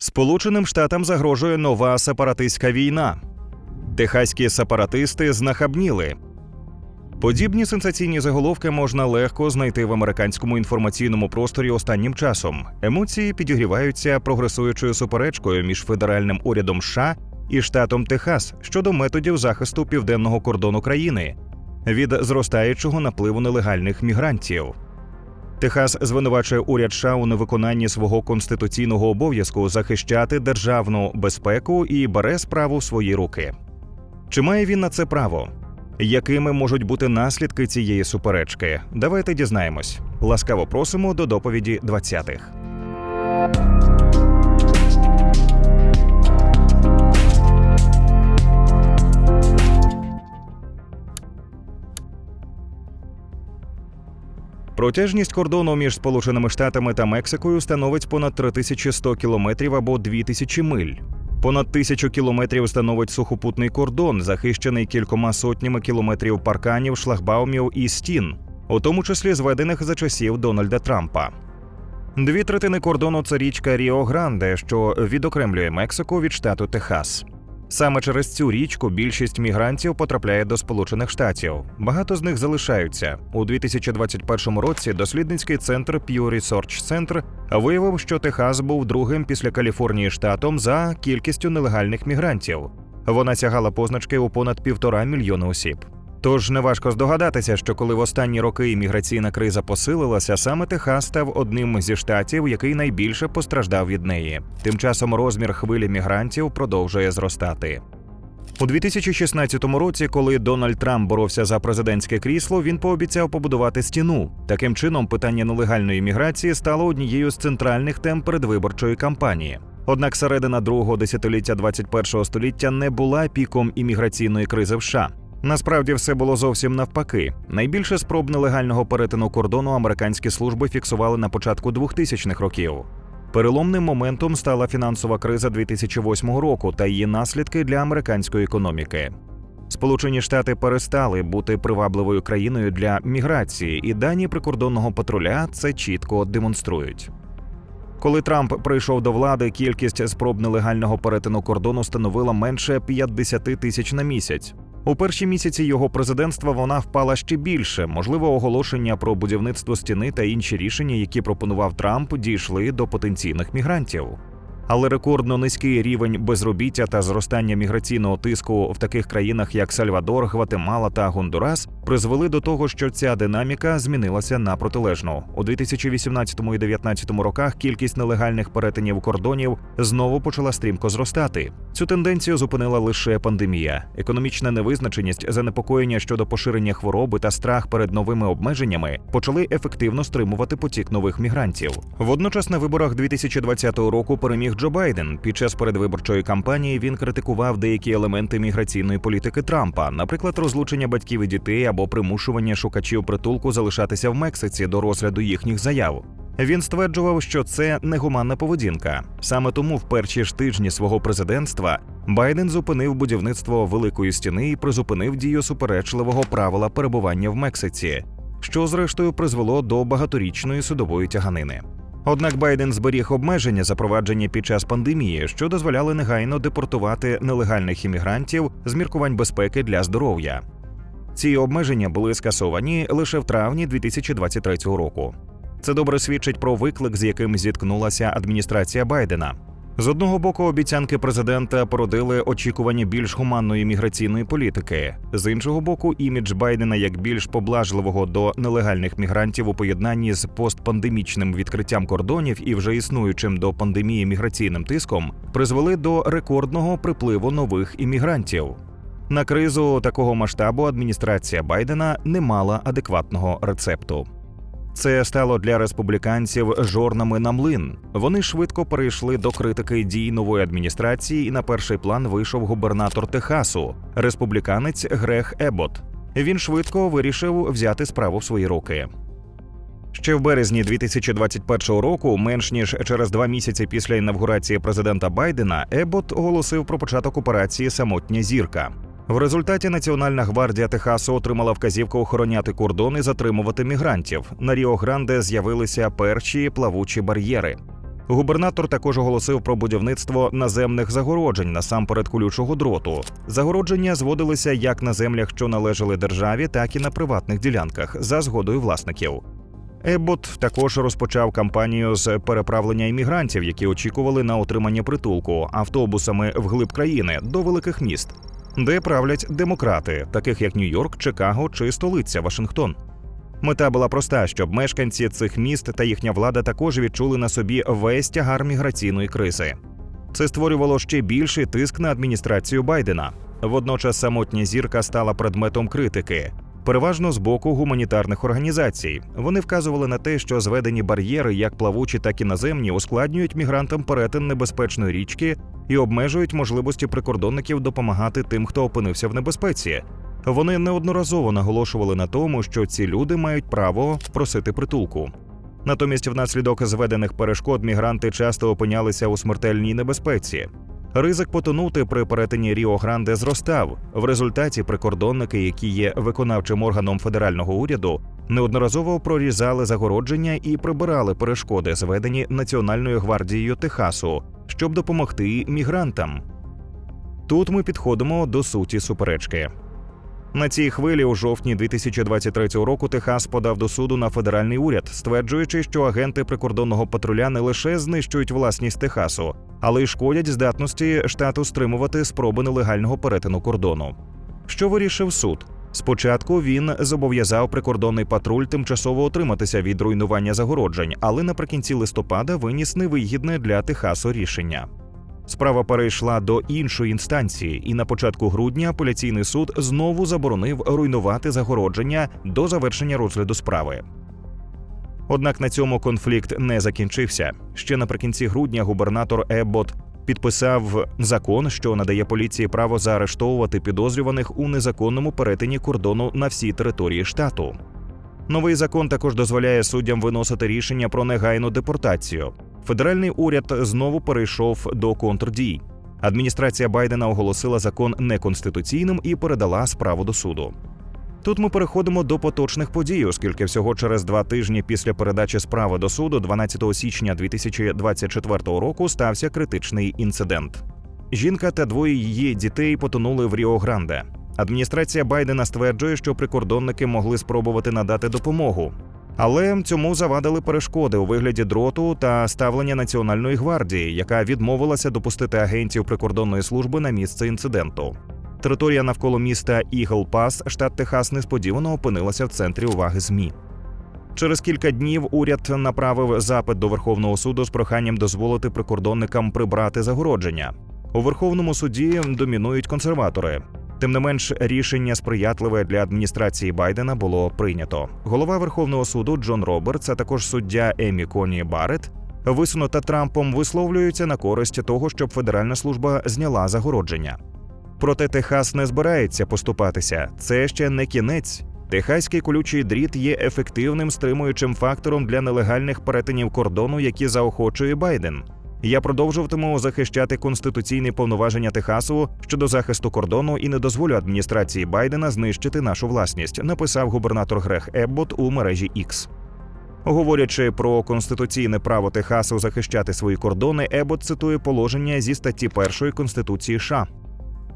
Сполученим Штатам загрожує нова сепаратистська війна. Техаські сепаратисти знахабніли. Подібні сенсаційні заголовки можна легко знайти в американському інформаційному просторі останнім часом. Емоції підігріваються прогресуючою суперечкою між федеральним урядом США і штатом Техас щодо методів захисту південного кордону країни від зростаючого напливу нелегальних мігрантів. Техас звинувачує уряд США у невиконанні свого конституційного обов'язку захищати державну безпеку і бере справу в свої руки. Чи має він на це право? Якими можуть бути наслідки цієї суперечки? Давайте дізнаємось. Ласкаво просимо до доповіді 20-х. Протяжність кордону між Сполученими Штатами та Мексикою становить понад 3100 кілометрів або 2000 миль. Понад тисячу кілометрів становить сухопутний кордон, захищений кількома сотнями кілометрів парканів, шлагбаумів і стін, у тому числі зведених за часів Дональда Трампа. Дві третини кордону це річка Ріо Гранде, що відокремлює Мексику від штату Техас. Саме через цю річку більшість мігрантів потрапляє до Сполучених Штатів. Багато з них залишаються у 2021 році. Дослідницький центр Pew Research Center виявив, що Техас був другим після Каліфорнії штатом за кількістю нелегальних мігрантів. Вона сягала позначки у понад півтора мільйона осіб. Тож неважко здогадатися, що коли в останні роки імміграційна криза посилилася, саме Техас став одним зі штатів, який найбільше постраждав від неї. Тим часом розмір хвилі мігрантів продовжує зростати. У 2016 році, коли Дональд Трамп боровся за президентське крісло, він пообіцяв побудувати стіну. Таким чином, питання нелегальної міграції стало однією з центральних тем передвиборчої кампанії. Однак середина другого десятиліття 21 століття не була піком імміграційної кризи в США. Насправді все було зовсім навпаки. Найбільше спроб нелегального перетину кордону американські служби фіксували на початку 2000-х років. Переломним моментом стала фінансова криза 2008 року та її наслідки для американської економіки. Сполучені Штати перестали бути привабливою країною для міграції, і дані прикордонного патруля це чітко демонструють. Коли Трамп прийшов до влади, кількість спроб нелегального перетину кордону становила менше 50 тисяч на місяць. У перші місяці його президентства вона впала ще більше. Можливо, оголошення про будівництво стіни та інші рішення, які пропонував Трамп, дійшли до потенційних мігрантів. Але рекордно низький рівень безробіття та зростання міграційного тиску в таких країнах, як Сальвадор, Гватемала та Гондурас, призвели до того, що ця динаміка змінилася на протилежну. У 2018 і 2019 роках кількість нелегальних перетинів кордонів знову почала стрімко зростати. Цю тенденцію зупинила лише пандемія. Економічна невизначеність, занепокоєння щодо поширення хвороби та страх перед новими обмеженнями почали ефективно стримувати потік нових мігрантів. Водночас на виборах 2020 року переміг Джо Байден. Під час передвиборчої кампанії він критикував деякі елементи міграційної політики Трампа, наприклад, розлучення батьків і дітей або примушування шукачів притулку залишатися в Мексиці до розгляду їхніх заяв. Він стверджував, що це негуманна поведінка. Саме тому в перші ж тижні свого президентства Байден зупинив будівництво великої стіни і призупинив дію суперечливого правила перебування в Мексиці, що зрештою призвело до багаторічної судової тяганини. Однак Байден зберіг обмеження, запроваджені під час пандемії, що дозволяли негайно депортувати нелегальних іммігрантів з міркувань безпеки для здоров'я. Ці обмеження були скасовані лише в травні 2023 року. Це добре свідчить про виклик, з яким зіткнулася адміністрація Байдена. З одного боку, обіцянки президента породили очікування більш гуманної міграційної політики. З іншого боку, імідж Байдена як більш поблажливого до нелегальних мігрантів у поєднанні з постпандемічним відкриттям кордонів і вже існуючим до пандемії міграційним тиском призвели до рекордного припливу нових іммігрантів. На кризу такого масштабу адміністрація Байдена не мала адекватного рецепту. Це стало для республіканців жорнами на млин. Вони швидко перейшли до критики дій нової адміністрації, і на перший план вийшов губернатор Техасу, республіканець Грег Ебот. Він швидко вирішив взяти справу в свої руки. Ще в березні 2021 року, менш ніж через два місяці після інавгурації президента Байдена, Ебот оголосив про початок операції Самотня зірка. В результаті Національна гвардія Техасу отримала вказівку охороняти кордон і затримувати мігрантів. На Ріо Гранде з'явилися перші плавучі бар'єри. Губернатор також оголосив про будівництво наземних загороджень насамперед колючого дроту. Загородження зводилися як на землях, що належали державі, так і на приватних ділянках за згодою власників. Еббот також розпочав кампанію з переправлення іммігрантів, які очікували на отримання притулку автобусами вглиб країни до великих міст, де правлять демократи, таких як Нью-Йорк, Чикаго чи столиця Вашингтон. Мета була проста, щоб мешканці цих міст та їхня влада також відчули на собі весь тягар міграційної кризи. Це створювало ще більший тиск на адміністрацію Байдена. Водночас самотня зірка стала предметом критики, переважно з боку гуманітарних організацій. Вони вказували на те, що зведені бар'єри, як плавучі, так і наземні, ускладнюють мігрантам перетин небезпечної річки і обмежують можливості прикордонників допомагати тим, хто опинився в небезпеці. Вони неодноразово наголошували на тому, що ці люди мають право просити притулку. Натомість, внаслідок зведених перешкод мігранти часто опинялися у смертельній небезпеці. Ризик потонути при перетині Ріо Гранде зростав. В результаті прикордонники, які є виконавчим органом федерального уряду, неодноразово прорізали загородження і прибирали перешкоди, зведені Національною гвардією Техасу, щоб допомогти мігрантам. Тут ми підходимо до суті суперечки. На цій хвилі у жовтні 2023 року Техас подав до суду на федеральний уряд, стверджуючи, що агенти прикордонного патруля не лише знищують власність Техасу, але й шкодять здатності штату стримувати спроби нелегального перетину кордону. Що вирішив суд? Спочатку він зобов'язав прикордонний патруль тимчасово утриматися від руйнування загороджень, але наприкінці листопада виніс невигідне для Техасу рішення. Справа перейшла до іншої інстанції, і на початку грудня апеляційний суд знову заборонив руйнувати загородження до завершення розгляду справи. Однак на цьому конфлікт не закінчився. Ще наприкінці грудня губернатор Еббот підписав закон, що надає поліції право заарештовувати підозрюваних у незаконному перетині кордону на всій території штату. Новий закон також дозволяє суддям виносити рішення про негайну депортацію. Федеральний уряд знову перейшов до контрдій. Адміністрація Байдена оголосила закон неконституційним і передала справу до суду. Тут ми переходимо до поточних подій, оскільки всього через два тижні після передачі справи до суду, 12 січня 2024 року, стався критичний інцидент. Жінка та двоє її дітей потонули в Ріо Гранде. Адміністрація Байдена стверджує, що прикордонники могли спробувати надати допомогу, але цьому завадили перешкоди у вигляді дроту та ставлення національної гвардії, яка відмовилася допустити агентів прикордонної служби на місце інциденту. Територія навколо міста Ігл Пас, штат Техас, несподівано опинилася в центрі уваги ЗМІ. Через кілька днів уряд направив запит до Верховного суду з проханням дозволити прикордонникам прибрати загородження. У Верховному суді домінують консерватори. Тим не менш, рішення сприятливе для адміністрації Байдена було прийнято. Голова Верховного суду Джон Робертс, а також суддя Емі Коні Барретт, висунута Трампом, висловлюються на користь того, щоб федеральна служба зняла загородження. Проте Техас не збирається поступатися. Це ще не кінець. Техаський колючий дріт є ефективним стримуючим фактором для нелегальних перетинів кордону, які заохочує Байден. Я продовжуватиму захищати конституційні повноваження Техасу щодо захисту кордону і не дозволю адміністрації Байдена знищити нашу власність, написав губернатор Грех Еббот у мережі X. Говорячи про конституційне право Техасу захищати свої кордони, Еббот цитує положення зі статті 1 Конституції США.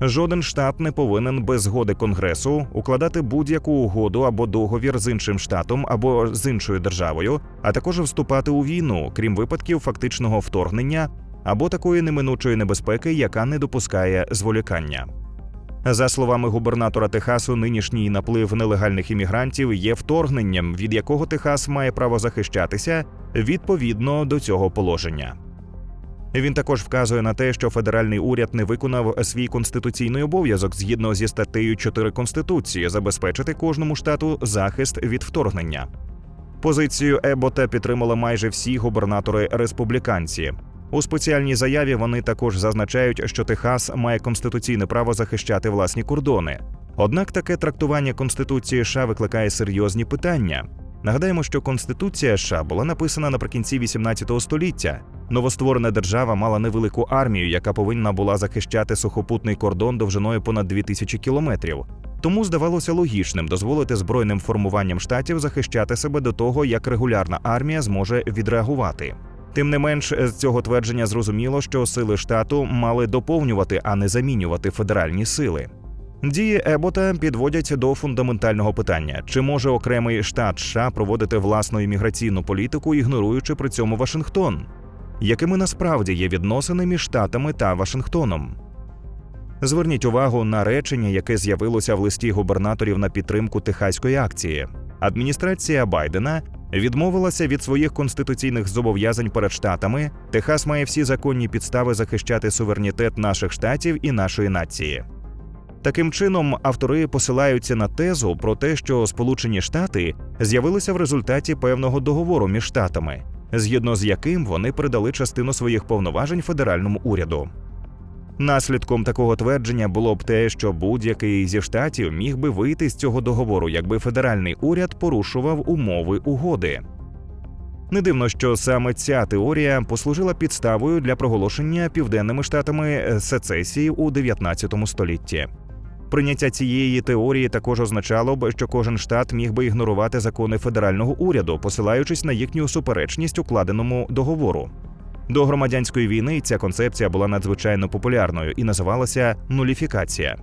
Жоден штат не повинен без згоди Конгресу укладати будь-яку угоду або договір з іншим штатом або з іншою державою, а також вступати у війну, крім випадків фактичного вторгнення або такої неминучої небезпеки, яка не допускає зволікання. За словами губернатора Техасу, нинішній наплив нелегальних іммігрантів є вторгненням, від якого Техас має право захищатися відповідно до цього положення. Він також вказує на те, що федеральний уряд не виконав свій конституційний обов'язок згідно зі статтею 4 конституції забезпечити кожному штату захист від вторгнення. Позицію Ебота підтримали майже всі губернатори республіканці. У спеціальній заяві вони також зазначають, що Техас має конституційне право захищати власні кордони. Однак таке трактування Конституції США викликає серйозні питання. Нагадаємо, що Конституція США була написана наприкінці 18 століття. Новостворена держава мала невелику армію, яка повинна була захищати сухопутний кордон довжиною понад 2000 кілометрів. Тому здавалося логічним дозволити збройним формуванням штатів захищати себе до того, як регулярна армія зможе відреагувати. Тим не менш, з цього твердження зрозуміло, що сили штату мали доповнювати, а не замінювати федеральні сили. Дії Ебота підводять до фундаментального питання: чи може окремий штат США проводити власну імміграційну політику, ігноруючи при цьому Вашингтон? Якими насправді є відносини між штатами та Вашингтоном? Зверніть увагу на речення, яке з'явилося в листі губернаторів на підтримку техаської акції. Адміністрація Байдена відмовилася від своїх конституційних зобов'язань перед штатами. Техас має всі законні підстави захищати суверенітет наших штатів і нашої нації. Таким чином, автори посилаються на тезу про те, що Сполучені Штати з'явилися в результаті певного договору між штатами, згідно з яким вони передали частину своїх повноважень федеральному уряду. Наслідком такого твердження було б те, що будь-який зі штатів міг би вийти з цього договору, якби федеральний уряд порушував умови угоди. Не дивно, що саме ця теорія послужила підставою для проголошення південними штатами сецесії у 19 столітті. Прийняття цієї теорії також означало б, що кожен штат міг би ігнорувати закони федерального уряду, посилаючись на їхню суперечність укладеному договору. До громадянської війни ця концепція була надзвичайно популярною і називалася нуліфікація.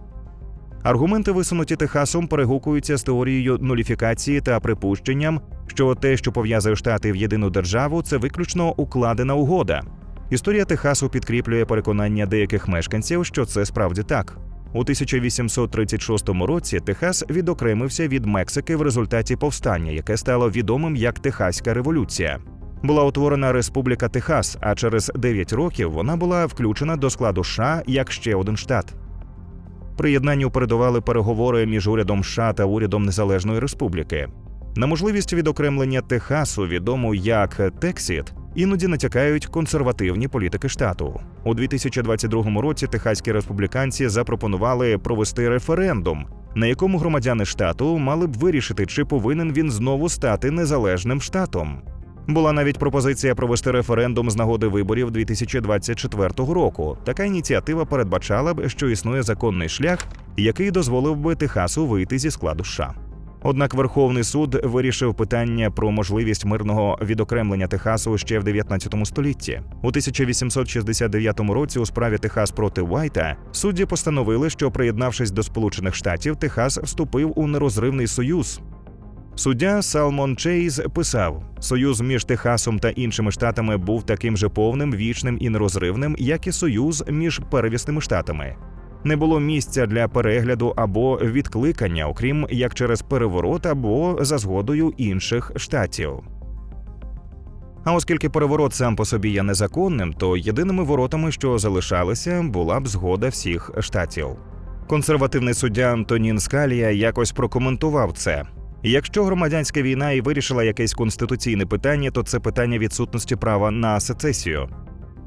Аргументи, висунуті Техасом, перегукуються з теорією нуліфікації та припущенням, що те, що пов'язує штати в єдину державу, це виключно укладена угода. Історія Техасу підкріплює переконання деяких мешканців, що це справді так. У 1836 році Техас відокремився від Мексики в результаті повстання, яке стало відомим як Техаська революція. Була утворена Республіка Техас, а через 9 років вона була включена до складу США як ще один штат. Приєднанню передували переговори між урядом США та урядом Незалежної Республіки. На можливість відокремлення Техасу, відому як Тексіт, іноді натякають консервативні політики штату. У 2022 році техаські республіканці запропонували провести референдум, на якому громадяни штату мали б вирішити, чи повинен він знову стати незалежним штатом. Була навіть пропозиція провести референдум з нагоди виборів 2024 року. Така ініціатива передбачала б, що існує законний шлях, який дозволив би Техасу вийти зі складу США. Однак Верховний суд вирішив питання про можливість мирного відокремлення Техасу ще в 19 столітті. У 1869 році у справі Техас проти Уайта судді постановили, що приєднавшись до Сполучених Штатів, Техас вступив у нерозривний союз. Суддя Салмон Чейз писав: Союз між Техасом та іншими штатами був таким же повним, вічним і нерозривним, як і союз між перевісними штатами. Не було місця для перегляду або відкликання, окрім як через переворот або за згодою інших штатів. А оскільки переворот сам по собі є незаконним, то єдиними воротами, що залишалися, була б згода всіх штатів. Консервативний суддя Антонін Скалія якось прокоментував це. Якщо громадянська війна і вирішила якесь конституційне питання, то це питання відсутності права на сецесію.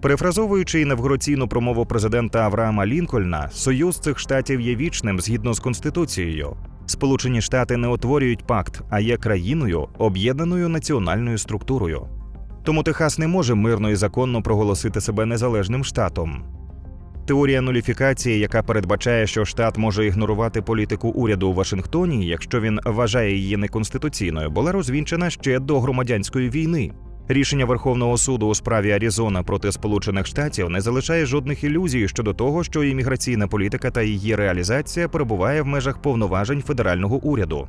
Перефразовуючи інавгураційну промову президента Авраама Лінкольна, союз цих штатів є вічним згідно з конституцією. Сполучені Штати не утворюють пакт, а є країною, об'єднаною національною структурою. Тому Техас не може мирно і законно проголосити себе незалежним штатом. Теорія нуліфікації, яка передбачає, що штат може ігнорувати політику уряду у Вашингтоні, якщо він вважає її неконституційною, була розвінчена ще до громадянської війни. Рішення Верховного суду у справі Аризона проти Сполучених Штатів не залишає жодних ілюзій щодо того, що імміграційна політика та її реалізація перебуває в межах повноважень федерального уряду.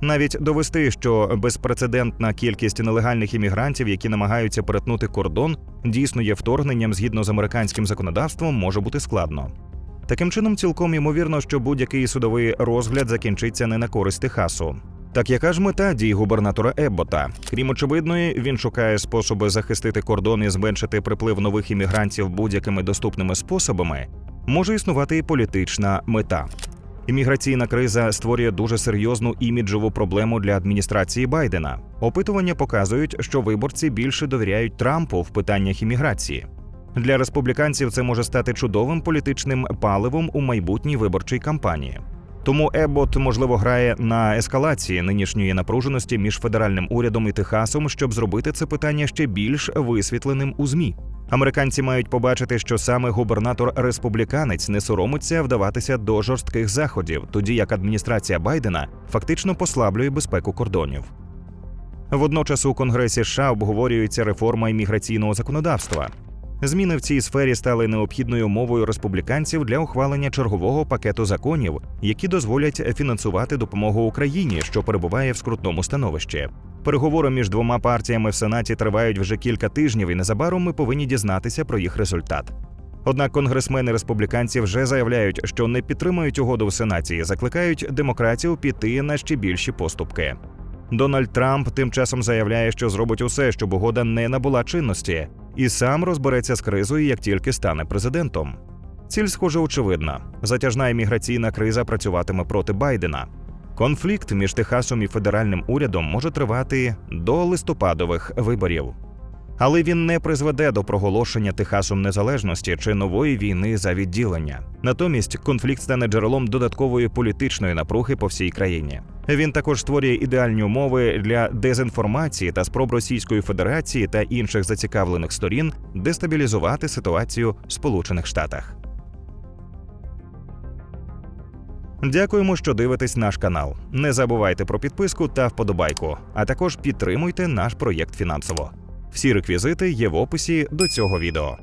Навіть довести, що безпрецедентна кількість нелегальних іммігрантів, які намагаються перетнути кордон, дійсно є вторгненням згідно з американським законодавством, може бути складно. Таким чином, цілком ймовірно, що будь-який судовий розгляд закінчиться не на користь Техасу. Так яка ж мета дій губернатора Еббота? Крім очевидної, він шукає способи захистити кордон і зменшити приплив нових іммігрантів будь-якими доступними способами. Може існувати і політична мета. Імміграційна криза створює дуже серйозну іміджову проблему для адміністрації Байдена. Опитування показують, що виборці більше довіряють Трампу в питаннях імміграції. Для республіканців це може стати чудовим політичним паливом у майбутній виборчій кампанії. Тому Еббот, можливо, грає на ескалації нинішньої напруженості між федеральним урядом і Техасом, щоб зробити це питання ще більш висвітленим у змі. Американці мають побачити, що саме губернатор республіканець не соромиться вдаватися до жорстких заходів, тоді як адміністрація Байдена фактично послаблює безпеку кордонів. Водночас у Конгресі США обговорюється реформа імміграційного законодавства. Зміни в цій сфері стали необхідною мовою республіканців для ухвалення чергового пакету законів, які дозволять фінансувати допомогу Україні, що перебуває в скрутному становищі. Переговори між двома партіями в Сенаті тривають вже кілька тижнів, і незабаром ми повинні дізнатися про їх результат. Однак конгресмени республіканці вже заявляють, що не підтримують угоду в Сенаті, і закликають демократів піти на ще більші поступки. Дональд Трамп тим часом заявляє, що зробить усе, щоб угода не набула чинності, і сам розбереться з кризою, як тільки стане президентом. Ціль, схоже, очевидна: затяжна імміграційна криза працюватиме проти Байдена. Конфлікт між Техасом і федеральним урядом може тривати до листопадових виборів. Але він не призведе до проголошення Техасом незалежності чи нової війни за відділення. Натомість конфлікт стане джерелом додаткової політичної напруги по всій країні. Він також створює ідеальні умови для дезінформації та спроб Російської Федерації та інших зацікавлених сторін дестабілізувати ситуацію в Сполучених Штатах. Дякуємо, що дивитесь наш канал. Не забувайте про підписку та вподобайку, а також підтримуйте наш проєкт фінансово. Всі реквізити є в описі до цього відео.